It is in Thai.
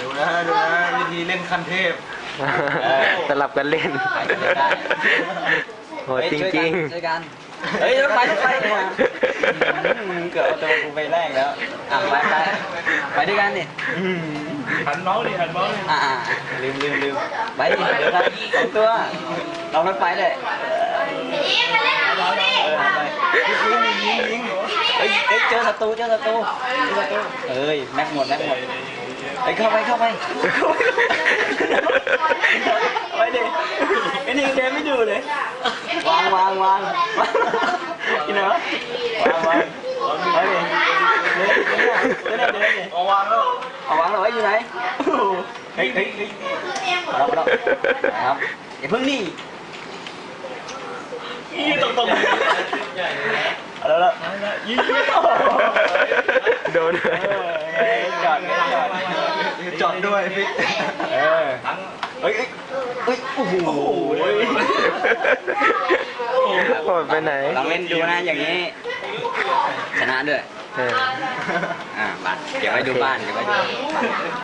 ล่นคันเทพ สลับกันเล่นไปกันเลยได้โหดจริงช่วยกันเฮ้ยรถไฟรถไฟเนี่ยอืมเกือบเอาตัวกูไปแรกแล้วอะไปไปไปด้วยกันดิอืมหันเมาส์ดิหันเมาส์ดิอ่าลืมลืมลืมไปดิเดี๋ยวกันสองตัวเรารถไฟเลยเออไปยิงยิงยิงเฮ้ยเฮ้ยเจอศัตรูเจอศัตรูเจอศัตรูเอ้ยแม็กหมดแม็กหมดเฮ้ยเข้า ไปเข้าไปเข้าไปไปดิไอ้นี่เดินไม่ดูเลยวางวางวางวางกินเหรอวางวางไปดิเดินเดินเดินเดินดิเอาวางแล้วเอาวางเอาไว้อยู่ไหนโอ้โหเฮ้ยเฮ้ยเฮ้ยมาแล้วมาแล้วครับอย่าเพิ่งนี่ยี่ตรงตรงเอาแล้วแล้วยิงๆโดนเออจอดจอด จอดด้วยฟิกเออเฮ้ยเฮ้ยเฮ้ยโอ้โหโหดไปไหนลองเล่นดูนะอย่างนี้ ชนะด้วยเอออ่าบัตรเก็บไว้ดูบ้านเก็บไว้ดู